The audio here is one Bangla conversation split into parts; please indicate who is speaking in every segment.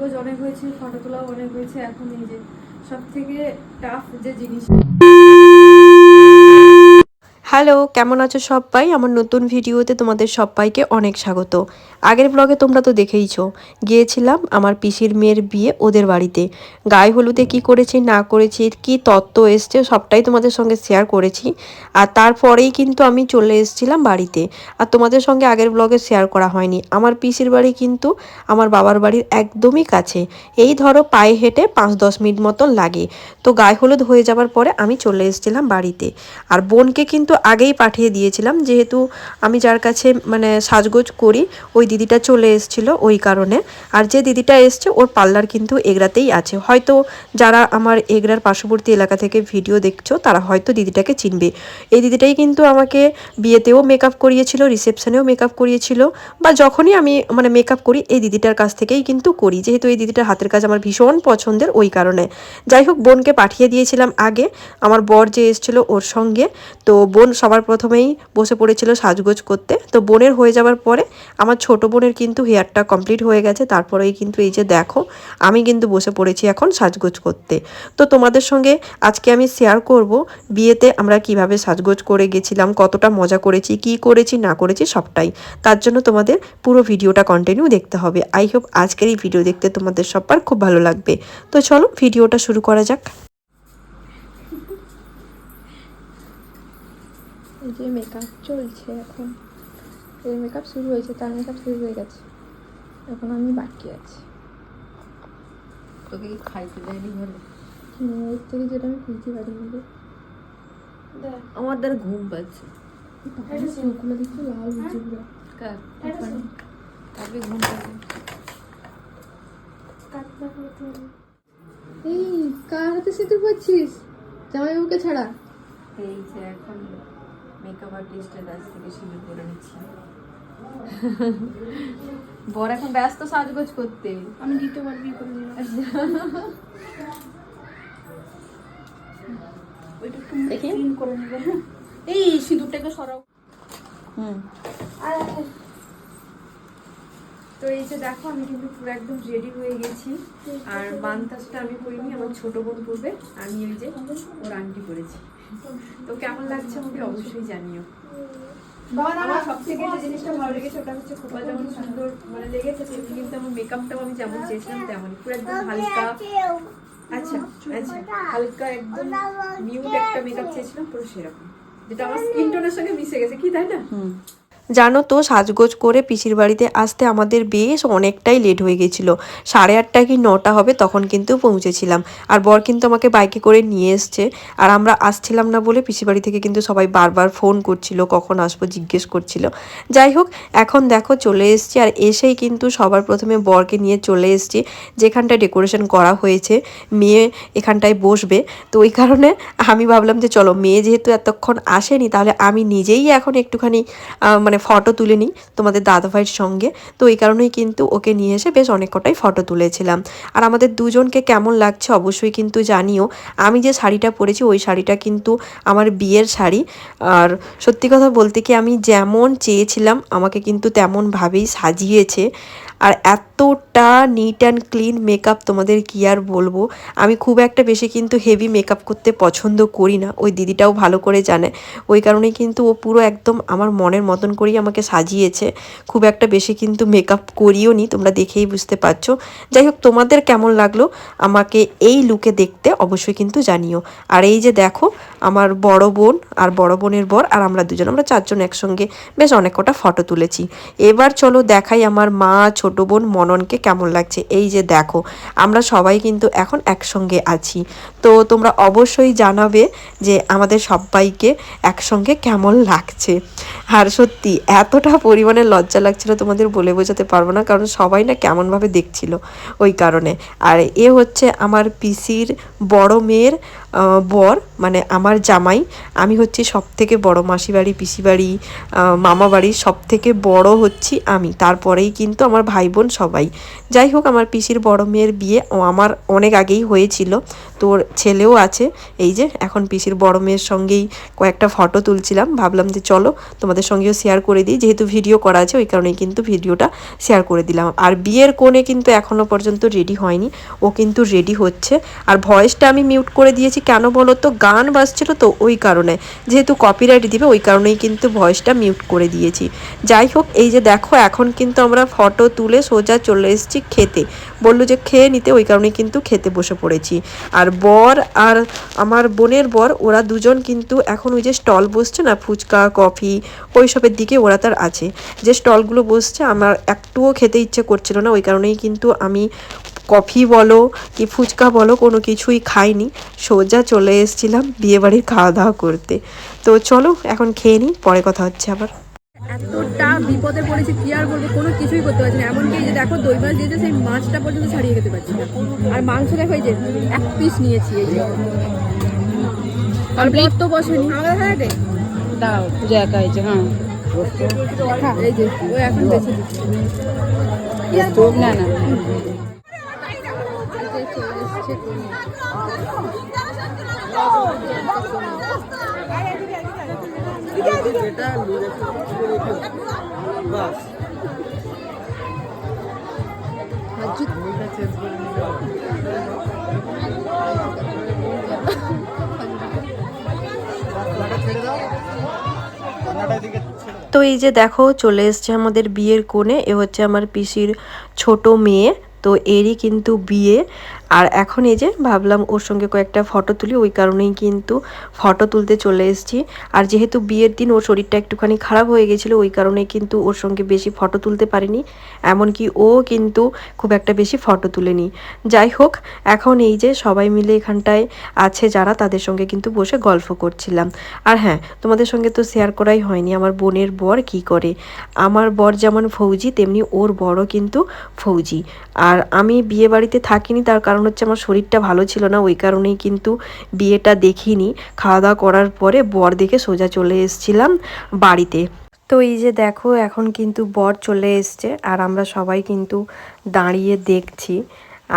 Speaker 1: ফটো তোলাও অনেক হয়েছে, এখন এই যে সব থেকে টাফ যে জিনিস।
Speaker 2: হ্যালো কেমন আছো সবাই? আমার নতুন ভিডিওতে তোমাদের সবাইকে অনেক স্বাগত। আগের ব্লগে তোমরা তো দেখেইছো। গিয়েছিলাম আমার পিসির মেয়ের বিয়ে ওদের বাড়িতে। গায়ে হলুদে কি করেছি, না করেছি, কি তত্ত্ব এসছে, সবটাই তোমাদের সঙ্গে শেয়ার করেছি। আর তারপরেই কিন্তু আমি চলে এসেছিলাম বাড়িতে। আর তোমাদের সঙ্গে আগের ব্লগে শেয়ার করা হয়নি। আমার পিসির বাড়ি কিন্তু আমার বাবার বাড়ির একদমই কাছে। এই ধরো পায়ে হেঁটে পাঁচ দশ মিনিট মতন লাগে। তো গায়ে হলুদ হয়ে যাওয়ার পরে আমি চলে এসেছিলাম বাড়িতে। আর বোনকে কিন্তু আগেই পাঠিয়ে দিয়েছিলাম, যেহেতু আমি যার কাছে মানে সাজগোজ করি, ওই দিদিটা চলে এসেছিল ওই কারণে। আর যে দিদিটা এসছে, ওর পার্লার কিন্তু এগরাতেই আছে। হয়তো যারা আমার এগরার পার্শ্ববর্তী এলাকা থেকে ভিডিও দেখছ, তারা হয়তো দিদিটাকে চিনবে। এই দিদিটাই কিন্তু আমাকে বিয়েতেও মেকআপ করিয়েছিল রিসেপশনেও মেকআপ করিয়েছিল, বা যখনই আমি মানে মেকআপ করি, এই দিদিটার কাছ থেকেই কিন্তু করি। যেহেতু এই দিদিটার হাতের কাজ আমার ভীষণ পছন্দের ওই কারণে। যাই হোক, বোনকে পাঠিয়ে দিয়েছিলাম আগে। আমার বর যে এসেছিল ওর সঙ্গে। তো বোন সবার প্রথমেই বসে পড়েছিল সাজগোজ করতে। তো বোনের হয়ে যাওয়ার পরে আমার ছোট বোনের কিন্তু হেয়ারটা কমপ্লিট হয়ে গেছে, তারপরেই কিন্তু এই যে দেখো, আমি কিন্তু বসে পড়েছি এখন সাজগোজ করতে। তো তোমাদের সঙ্গে আজকে আমি শেয়ার করব, বিয়েতে আমরা কীভাবে সাজগোজ করে গেছিলাম, কতটা মজা করেছি, কি করেছি, না করেছি, সবটাই। তার জন্য তোমাদের পুরো ভিডিওটা কন্টিনিউ দেখতে হবে। আই হোপ আজকের এই ভিডিও দেখতে তোমাদের সবার খুব ভালো লাগবে। তো চলো ভিডিওটা শুরু করা যাক।
Speaker 1: এই যে মেকআপ চলছে এখন। এই মেকআপ শুরু হয়েছে তার মেকআপ শুরু হয়ে গেছে। এখন আমি বাকি আছি।
Speaker 3: তোকে কি খাইতে দেয়নি ঘরে?
Speaker 1: এর থেকে যেটা আমি খুঁজতে পারি না
Speaker 3: আমার দ্বারা ঘুম পাচ্ছে।
Speaker 1: চোখগুলো দেখতে লাল হচ্ছে পুরো
Speaker 3: কার তাকে ঘুম পাচ্ছে।
Speaker 1: এই কার হাতে সিঁদুর পাচ্ছিস জামাইবাবুকে ছাড়া।
Speaker 3: এই যে এখন। মেকআপ আর্টিস্টের কাছ থেকে সিঁদুর করে নিচ্ছি। বর এখন ব্যস্ত সাজগোজ করতে।
Speaker 1: আমি দিতে পারবি করে নিলাম করে নেবে। এই সিঁদুরটাকে সরাও।
Speaker 3: হুম।
Speaker 2: তো এই যে দেখো আমি কিন্তু পুরো একদম রেডি হয়ে গেছি। আর বান্তাসটা আমি করিনি আমার ছোট বোন করবে আমি ওই যে ওর আন্টি করেছি তো কেমন লাগছে আমাকে অবশ্যই জানিও। আমার সব যে জিনিসটা ভালো লেগেছে ওটা হচ্ছে খোপা যেমন সুন্দর মানে লেগেছে কিন্তু আমার মেকআপটাও আমি যেমন চেয়েছিলাম তেমন পুরো একদম হালকা আচ্ছা আচ্ছা হালকা একদম একটা মেকআপ চেয়েছিলাম পুরো সেরকম। যেটা আমার স্কিন টোনের সঙ্গে মিশে গেছে কি তাই না? জানো তো, সাজগোজ করে পিসির বাড়িতে আসতে আমাদের বেশ অনেকটাই লেট হয়ে গেছিল। সাড়ে আটটা কি নটা হবে তখন কিন্তু পৌঁছেছিলাম। আর বর কিন্তু আমাকে বাইকে করে নিয়ে এসছে। আর আমরা আসছিলাম না বলে পিসির বাড়ি থেকে কিন্তু সবাই বারবার ফোন করছিল, কখন আসব জিজ্ঞেস করছিল। যাই হোক, এখন দেখো চলে এসছি। আর এসেই কিন্তু সবার প্রথমে বরকে নিয়ে চলে এসছি। যেখানটায় ডেকোরেশন করা হয়েছে, মেয়ে এখানটায় বসবে। তো ওই কারণে আমি ভাবলাম যে চলো, মেয়ে যেহেতু এতক্ষণ আসেনি, তাহলে আমি নিজেই এখন একটুখানি মানে ফটো তুলে নিই তোমাদের দাদাভাইয়ের সঙ্গে। তো এই কারণেই কিন্তু ওকে নিয়ে এসে বেশ অনেক কটাই ফটো তুলেছিলাম। আর আমাদের দুজনকে কেমন লাগছে অবশ্যই কিন্তু জানিও। আমি যে শাড়িটা পরেছি, ওই শাড়িটা কিন্তু আমার বিয়ের শাড়ি। আর সত্যি কথা বলতে কি, আমি যেমন চেয়েছিলাম, আমাকে কিন্তু তেমনভাবেই সাজিয়েছে। আর এতটা নিট অ্যান্ড ক্লিন মেকআপ তোমাদের কি আর বলব? আমি খুব একটা বেশি কিন্তু হেভি মেকআপ করতে পছন্দ করি না। ওই দিদিটাও ভালো করে জানে। ওই কারণেই কিন্তু ও পুরো একদম আমার মনের মতন করেই আমাকে সাজিয়েছে। খুব একটা বেশি কিন্তু মেকআপ করিও নি, তোমরা দেখেই বুঝতে পারছ। যাই হোক, তোমাদের কেমন লাগল আমাকে এই লুকে দেখতে অবশ্যই কিন্তু জানিও। আর এই যে দেখো, আমার বড় বোন আর বড় বোনের বর আর আমরা দুজন, আমরা চারজন একসঙ্গে বেশ অনেক কটা ফটো তুলেছি। এবার চলো দেখাই আমার মা, ছোট বোন মননকে কেমন লাগছে, এই যে দেখো, আমরা সবাই কিন্তু এখন একসঙ্গে আছি। তো তোমরা অবশ্যই জানাবে যে আমাদের সবাইকে একসঙ্গে কেমন লাগছে। আর সত্যি, এতটা পরিমাণে লজ্জা লাগছিল তোমাদের বলে বোঝাতে পারব না, কারণ সবাই না কেমনভাবে দেখছিল ওই কারণে। আর এ হচ্ছে আমার পিসির বড় মেয়ের বর মানে আমার জামাই। আমি হচ্ছি সব থেকে বড় মাসি বাড়ি পিসি বাড়ি মামা সব থেকে বড় হচ্ছি আমি। তারপরেই কিন্তু আমার ভাই বোন সবাই। যাই হোক আমার পিসির বড় মেয়ের বিয়ে আমার অনেক আগেই হয়েছিল। তোর ছেলেও আছে। এই যে, এখন পিসির বড় মেয়ের সঙ্গেই কয়েকটা ফটো তুলছিলাম। ভাবলাম যে চলো, তোমাদের সঙ্গেও শেয়ার করে দিই। যেহেতু ভিডিও করা আছে, ওই কারণেই কিন্তু ভিডিওটা শেয়ার করে দিলাম। আর বিয়ের কোণে কিন্তু এখনও পর্যন্ত রেডি হয়নি। ও কিন্তু রেডি হচ্ছে। আর ভয়েসটা আমি মিউট করে দিয়েছি। কেন বলো তো? গান বাজছিল তো ওই কারণে। যেহেতু কপিরাইট দিবে, ওই কারণেই কিন্তু ভয়েসটা মিউট করে দিয়েছি। যাই হোক এই যে দেখো, এখন কিন্তু আমরা ফটো তুলে সোজা চলে এসেছি খেতে। বলল যে, খেয়ে নিতে। ওই কারণেই কিন্তু খেতে বসে পড়েছি। আর বর আর আমার বোনের বর, ওরা দুজন কিন্তু এখন ওই যে স্টল বসছে না, ফুচকা, কফি, ওইসবের দিকে ওরা তার আছে। যে স্টলগুলো বসছে, আমার একটুও খেতে ইচ্ছে করছিল না। ওই কারণেই কিন্তু আমি কফি বলো কি ফুচকা বলো কোনো কিছুই খাইনি। সোজা চলে এসেছিলাম বিয়েবাড়ির খাওয়া দাওয়া করতে। তো চলো, এখন খেয়ে নিই, পরে কথা হচ্ছে আবার।
Speaker 1: এতটা বিপদে পড়েছি কি আর বলব? কোনো কিছুই করতে পারছি না। এমনকি এই যে দেখো দই মাছ দিয়েছে সেই মাছটা পর্যন্ত ছাড়িয়ে খেতে পারছি না। আর মাংস দেখো এই যে এক পিস নিয়েছি এই যে। আর তো বসেনি। আমাদের হ্যাঁ
Speaker 3: দাও পূজা একা হয়েছে হ্যাঁ।
Speaker 1: এই যে ও এখন দিচ্ছে
Speaker 3: না না।
Speaker 1: কনে।
Speaker 2: তো এই যে দেখো, চলে এসছে আমাদের বিয়ের কোণে। এ হচ্ছে আমার পিসির ছোট মেয়ে। তো এরই কিন্তু বিয়ে। আর এখন এই যে ভাবলাম ওর সঙ্গে কয়েকটা ফটো তুলি, ওই কারণেই কিন্তু ফটো তুলতে চলে এসেছি। আর যেহেতু বিয়ের দিন ওর শরীরটা একটুখানি খারাপ হয়ে গেছিল, ওই কারণে কিন্তু ওর সঙ্গে বেশি ফটো তুলতে পারিনি। এমনকি ও কিন্তু খুব একটা বেশি ফটো তুলেনি। যাই হোক, এখন এই যে সবাই মিলে এখানটায় আছে যারা, তাদের সঙ্গে কিন্তু বসে গল্প করছিলাম। আর হ্যাঁ তোমাদের সঙ্গে তো শেয়ার করাই হয়নি, আমার বোনের বর কি করে? আমার বর যেমন ফৌজি, তেমনি ওর বড় কিন্তু ফৌজি। আর আমি বিয়ে বাড়িতে থাকিনি, তার কারণ হচ্ছে আমার শরীরটা ভালো ছিল না, ওই কারণেই কিন্তু বিয়েটা দেখিনি। খাওয়া দাওয়া করার পরে বর দেখে সোজা চলে এসেছিলাম বাড়িতে। তো এই যে দেখো, এখন কিন্তু বর চলে এসছে আর আমরা সবাই কিন্তু দাঁড়িয়ে দেখছি।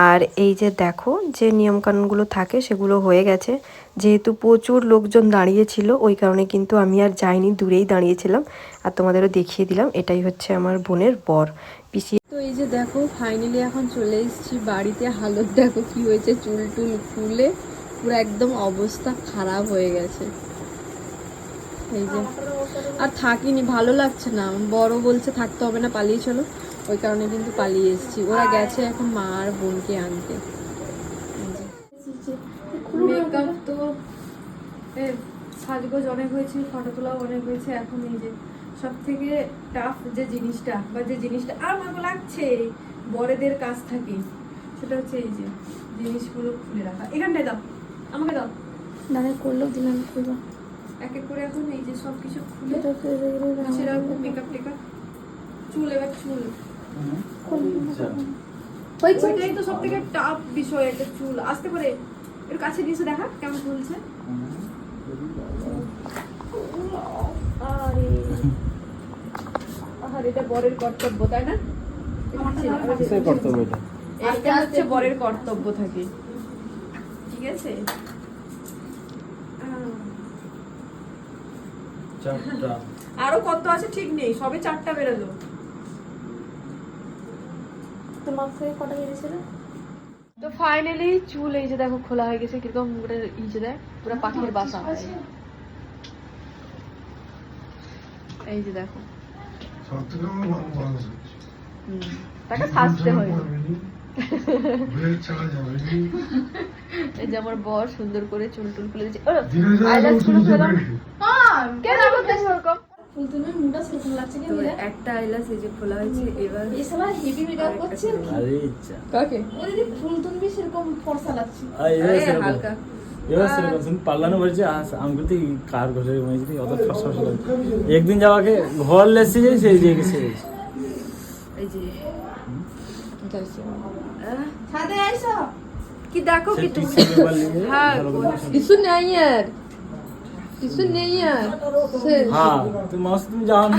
Speaker 2: আর এই যে দেখো, যে নিয়মকানুনগুলো থাকে সেগুলো হয়ে গেছে। যেহেতু প্রচুর লোকজন দাঁড়িয়েছিল ওই কারণে কিন্তু আমি আর যাইনি, দূরেই দাঁড়িয়েছিলাম। আর তোমাদেরও দেখিয়ে দিলাম, এটাই হচ্ছে আমার বোনের বর। পিসি
Speaker 1: তো এই যে দেখো ফাইনালি এখন চলে এসেছি বাড়িতে। হালত দেখো কি হয়েছে, চুল টুল ফুলে পুরো একদম অবস্থা খারাপ হয়ে গেছে। এই যে, আর থাকিনি, ভালো লাগছে না। বড় বলছে থাকতে হবে না, পালিয়ে চলো। ওই কারণে কিন্তু পালিয়ে এসেছি। ওরা গেছে এখন মা আর বোনকে আনতে। মেকআপ তো সাজগোজ অনেক হয়েছে ফটো তোলাও অনেক হয়েছে। এখন এই যে সব থেকে টাফ যে জিনিসটা বা যে জিনিসটা আর আমাকে লাগছে বড়দের কাজ থাকে সেটা হচ্ছে এই যে জিনিসগুলো খুলে রাখা। এখানটায় দাও আমাকে দাও।
Speaker 4: দাদা করলেও দিলাম খুলবো?
Speaker 1: এক এক করে এখন এই যে সব কিছু খুলে রাখব মেকআপ টেকআপ চুল এবার চুল। ওইটাই তো সব থেকে টাফ বিষয় একটা চুল। আসতে পারে এর কাছে নিচে দেখা কেমন চলছে আরে আরে এটা বরের কর্তব্য তাই না? এটা। হচ্ছে বরের কর্তব্য থাকে। ঠিক আছে? আরও কত আছে ঠিক নেই সবে চারটা বেরোলো।
Speaker 4: তোমার থেকে কটা বেরিয়েছিল?
Speaker 1: তো ফাইনালি চুল এই যে দেখো খোলা হয়ে গেছে কীরকম পুরো ইজে দেয় পুরো পাখির বাসা। হয় এই যে দেখো। তাকে সাজতে
Speaker 5: হইল
Speaker 1: এই যে আমার বর সুন্দর করে চুল টুল খুলে দিচ্ছে। একটা আইলাস এই যে খোলা হয়েছে এবার
Speaker 4: এই সালা করছে। আরে সেরকম ফর্সা লাগছে।
Speaker 6: এবার সেরকম শুধু পাল্লানো বলছে আমগুলো তুই কার ঘরে মেয়েছি অত ফসা একদিন যাওয়াকে ঘর লেসে যাই সেই
Speaker 1: যে
Speaker 4: গেছে
Speaker 1: কি দেখো কি কিছু নেই আর। কিছু নেই আর।
Speaker 6: হ্যাঁ তুমি মাসি যাও না